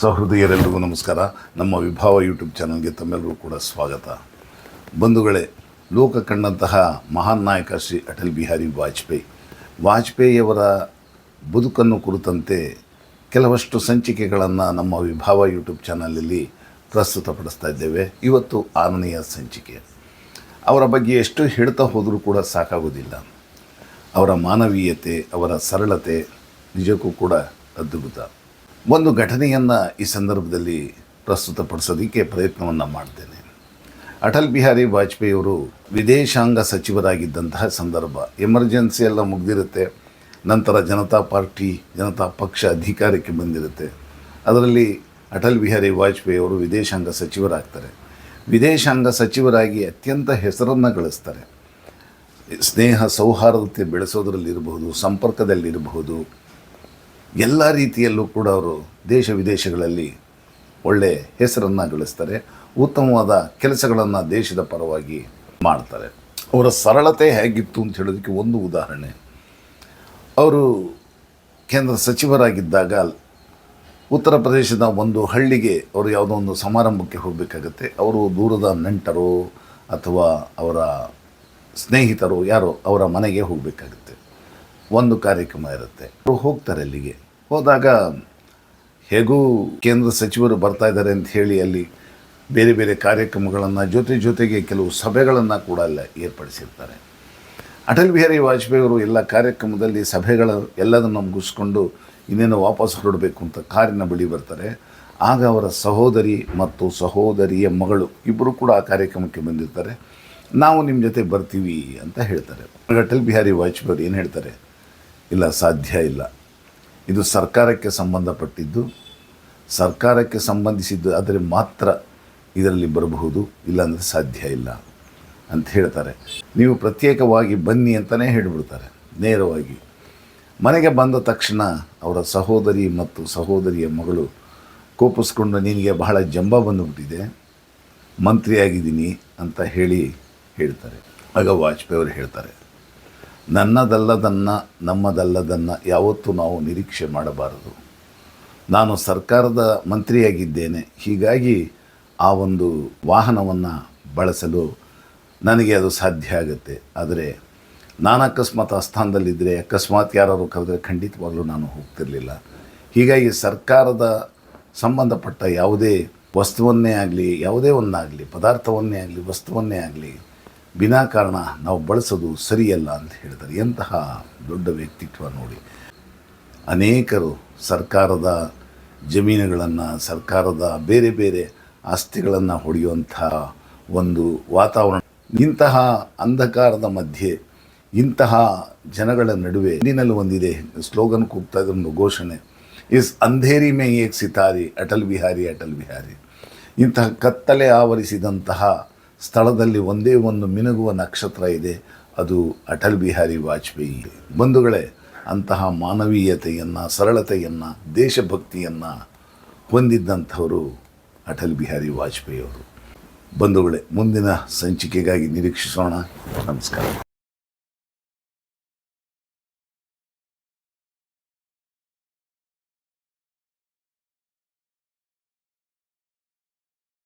ಸಹೃದಯರೆಲ್ಲರಿಗೂ ನಮಸ್ಕಾರ. ನಮ್ಮ ವಿಭಾವ ಯೂಟ್ಯೂಬ್ ಚಾನಲ್ಗೆ ತಮ್ಮೆಲ್ಲರೂ ಕೂಡ ಸ್ವಾಗತ. ಬಂಧುಗಳೇ, ಲೋಕ ಕಂಡಂತಹ ಮಹಾನ್ ನಾಯಕ ಶ್ರೀ ಅಟಲ್ ಬಿಹಾರಿ ವಾಜಪೇಯಿ. ವಾಜಪೇಯಿಯವರ ಬದುಕನ್ನು ಕುರಿತಂತೆ ಕೆಲವಷ್ಟು ಸಂಚಿಕೆಗಳನ್ನು ನಮ್ಮ ವಿಭಾವ ಯೂಟ್ಯೂಬ್ ಚಾನಲಲ್ಲಿ ಪ್ರಸ್ತುತಪಡಿಸ್ತಾ ಇದ್ದೇವೆ. ಇವತ್ತು ಆರನೆಯ ಸಂಚಿಕೆ. ಅವರ ಬಗ್ಗೆ ಎಷ್ಟು ಹೇಳ್ತಾ ಹೋದರೂ ಕೂಡ ಸಾಕಾಗೋದಿಲ್ಲ. ಅವರ ಮಾನವೀಯತೆ, ಅವರ ಸರಳತೆ ನಿಜಕ್ಕೂ ಕೂಡ ಅದ್ಭುತ. ಒಂದು ಘಟನೆಯನ್ನು ಈ ಸಂದರ್ಭದಲ್ಲಿ ಪ್ರಸ್ತುತಪಡಿಸೋದಕ್ಕೆ ಪ್ರಯತ್ನವನ್ನು ಮಾಡ್ತೇನೆ. ಅಟಲ್ ಬಿಹಾರಿ ವಾಜಪೇಯಿಯವರು ವಿದೇಶಾಂಗ ಸಚಿವರಾಗಿದ್ದಂತಹ ಸಂದರ್ಭ ಎಮರ್ಜೆನ್ಸಿ ಎಲ್ಲ ಮುಗಿದಿರುತ್ತೆ. ನಂತರ ಜನತಾ ಪಾರ್ಟಿ, ಜನತಾ ಪಕ್ಷ ಅಧಿಕಾರಕ್ಕೆ ಬಂದಿರುತ್ತೆ. ಅದರಲ್ಲಿ ಅಟಲ್ ಬಿಹಾರಿ ವಾಜಪೇಯಿ ಅವರು ವಿದೇಶಾಂಗ ಸಚಿವರಾಗ್ತಾರೆ. ವಿದೇಶಾಂಗ ಸಚಿವರಾಗಿ ಅತ್ಯಂತ ಹೆಸರನ್ನು ಗಳಿಸ್ತಾರೆ. ಸ್ನೇಹ, ಸೌಹಾರ್ದತೆ ಬೆಳೆಸೋದರಲ್ಲಿರಬಹುದು, ಸಂಪರ್ಕದಲ್ಲಿರಬಹುದು. ಎಲ್ಲ ರೀತಿಯಲ್ಲೂ ಕೂಡ ಅವರು ದೇಶ ವಿದೇಶಗಳಲ್ಲಿ ಒಳ್ಳೆ ಹೆಸರನ್ನು ಗಳಿಸ್ತಾರೆ, ಉತ್ತಮವಾದ ಕೆಲಸಗಳನ್ನು ದೇಶದ ಪರವಾಗಿ ಮಾಡ್ತಾರೆ. ಅವರ ಸರಳತೆ ಹೇಗಿತ್ತು ಅಂತ ಹೇಳೋದಕ್ಕೆ ಒಂದು ಉದಾಹರಣೆ. ಅವರು ಕೇಂದ್ರ ಸಚಿವರಾಗಿದ್ದಾಗ ಉತ್ತರ ಪ್ರದೇಶದ ಒಂದು ಹಳ್ಳಿಗೆ ಅವರು ಯಾವುದೋ ಒಂದು ಸಮಾರಂಭಕ್ಕೆ ಹೋಗಬೇಕಾಗತ್ತೆ. ಅವರು ದೂರದ ನೆಂಟರು ಅಥವಾ ಅವರ ಸ್ನೇಹಿತರು ಯಾರೋ ಅವರ ಮನೆಗೆ ಹೋಗಬೇಕಾಗುತ್ತೆ. ಒಂದು ಕಾರ್ಯಕ್ರಮ ಇರುತ್ತೆ. ಅವರು ಹೋಗ್ತಾರೆ ಅಲ್ಲಿಗೆ. ಹೋದಾಗ ಹೇಗೂ ಕೇಂದ್ರ ಸಚಿವರು ಬರ್ತಾ ಇದ್ದಾರೆ ಅಂತ ಹೇಳಿ ಅಲ್ಲಿ ಬೇರೆ ಬೇರೆ ಕಾರ್ಯಕ್ರಮಗಳನ್ನು ಜೊತೆ ಜೊತೆಗೆ ಕೆಲವು ಸಭೆಗಳನ್ನು ಕೂಡ ಅಲ್ಲಿ ಏರ್ಪಡಿಸಿರ್ತಾರೆ. ಅಟಲ್ ಬಿಹಾರಿ ವಾಜಪೇಯಿ ಅವರು ಎಲ್ಲ ಕಾರ್ಯಕ್ರಮದಲ್ಲಿ ಸಭೆಗಳ ಎಲ್ಲದನ್ನು ಮುಗಿಸ್ಕೊಂಡು ಇನ್ನೇನು ವಾಪಸ್ ಹೊರಡಬೇಕು ಅಂತ ಕಾರಿನ ಬಳಿ ಬರ್ತಾರೆ. ಆಗ ಅವರ ಸಹೋದರಿ ಮತ್ತು ಸಹೋದರಿಯ ಮಗಳು ಇಬ್ಬರು ಕೂಡ ಆ ಕಾರ್ಯಕ್ರಮಕ್ಕೆ ಬಂದಿರ್ತಾರೆ. ನಾವು ನಿಮ್ಮ ಜೊತೆ ಬರ್ತೀವಿ ಅಂತ ಹೇಳ್ತಾರೆ. ಅಟಲ್ ಬಿಹಾರಿ ವಾಜಪೇಯಿ ಅವರು ಏನು ಹೇಳ್ತಾರೆ? ಇಲ್ಲ, ಸಾಧ್ಯ ಇಲ್ಲ. ಇದು ಸರ್ಕಾರಕ್ಕೆ ಸಂಬಂಧಪಟ್ಟಿದ್ದು, ಸರ್ಕಾರಕ್ಕೆ ಸಂಬಂಧಿಸಿದ್ದು ಆದರೆ ಮಾತ್ರ ಇದರಲ್ಲಿ ಬರಬಹುದು, ಇಲ್ಲಾಂದರೆ ಸಾಧ್ಯ ಇಲ್ಲ ಅಂತ ಹೇಳ್ತಾರೆ. ನೀವು ಪ್ರತ್ಯೇಕವಾಗಿ ಬನ್ನಿ ಅಂತಲೇ ಹೇಳಿಬಿಡ್ತಾರೆ, ನೇರವಾಗಿ. ಮನೆಗೆ ಬಂದ ತಕ್ಷಣ ಅವರ ಸಹೋದರಿ ಮತ್ತು ಸಹೋದರಿಯ ಮಗಳು ಕೋಪಿಸ್ಕೊಂಡು, ನಿನಗೆ ಬಹಳ ಜಂಬ ಬಂದುಬಿಟ್ಟಿದೆ, ಮಂತ್ರಿಯಾಗಿದ್ದೀನಿ ಅಂತ ಹೇಳಿ ಹೇಳ್ತಾರೆ. ಆಗ ವಾಜಪೇಯಿ ಅವರು ಹೇಳ್ತಾರೆ ನನ್ನದಲ್ಲದನ್ನು, ನಮ್ಮದಲ್ಲದನ್ನು ಯಾವತ್ತೂ ನಾವು ನಿರೀಕ್ಷೆ ಮಾಡಬಾರದು. ನಾನು ಸರ್ಕಾರದ ಮಂತ್ರಿಯಾಗಿದ್ದೇನೆ. ಹೀಗಾಗಿ ಆ ಒಂದು ವಾಹನವನ್ನು ಬಳಸಲು ನನಗೆ ಅದು ಸಾಧ್ಯ ಆಗುತ್ತೆ. ಆದರೆ ನಾನು ಅಕಸ್ಮಾತ್ ಆ ಸ್ಥಾನದಲ್ಲಿದ್ದರೆ ಅಕಸ್ಮಾತ್ ಯಾರಾದರೂ ಕರೆದರೆ ಖಂಡಿತವಾಗಲೂ ನಾನು ಹೋಗ್ತಿರಲಿಲ್ಲ. ಹೀಗಾಗಿ ಸರ್ಕಾರದ ಸಂಬಂಧಪಟ್ಟ ಯಾವುದೇ ವಸ್ತುವನ್ನೇ ಆಗಲಿ, ಯಾವುದೇ ಒಂದಾಗಲಿ, ಪದಾರ್ಥವನ್ನೇ ಆಗಲಿ, ವಸ್ತುವನ್ನೇ ಆಗಲಿ ವಿನಾಕಾರಣ ನಾವು ಬಳಸೋದು ಸರಿಯಲ್ಲ ಅಂತ ಹೇಳ್ತಾರೆ ಎಂತಹ ದೊಡ್ಡ ವ್ಯಕ್ತಿತ್ವ ನೋಡಿ. ಅನೇಕರು ಸರ್ಕಾರದ ಜಮೀನುಗಳನ್ನು, ಸರ್ಕಾರದ ಬೇರೆ ಬೇರೆ ಆಸ್ತಿಗಳನ್ನು ಹೊಡೆಯುವಂಥ ಒಂದು ವಾತಾವರಣ. ಇಂತಹ ಅಂಧಕಾರದ ಮಧ್ಯೆ, ಇಂತಹ ಜನಗಳ ನಡುವೆ ಹಿಂದಿನಲ್ಲಿ ಒಂದಿದೆ ಸ್ಲೋಗನ್ ಕೂಗ್ತಾ ಒಂದು ಘೋಷಣೆ. ಇಸ್ ಅಂಧೇರಿ ಮೇ ಏಕ್ ಸಿತಾರಿ, ಅಟಲ್ ಬಿಹಾರಿ ಅಟಲ್ ಬಿಹಾರಿ. ಇಂತಹ ಕತ್ತಲೆ ಆವರಿಸಿದಂತಹ ಸ್ಥಳದಲ್ಲಿ ಒಂದೇ ಒಂದು ಮಿನುಗುವ ನಕ್ಷತ್ರ ಇದೆ. ಅದು ಅಟಲ್ ಬಿಹಾರಿ ವಾಜಪೇಯಿ. ಬಂಧುಗಳೇ, ಅಂತಹ ಮಾನವೀಯತೆಯನ್ನು, ಸರಳತೆಯನ್ನು, ದೇಶಭಕ್ತಿಯನ್ನು ಹೊಂದಿದ್ದಂಥವರು ಅಟಲ್ ಬಿಹಾರಿ ವಾಜಪೇಯಿ ಅವರು. ಬಂಧುಗಳೇ, ಮುಂದಿನ ಸಂಚಿಕೆಗಾಗಿ ನಿರೀಕ್ಷಿಸೋಣ. ನಮಸ್ಕಾರ.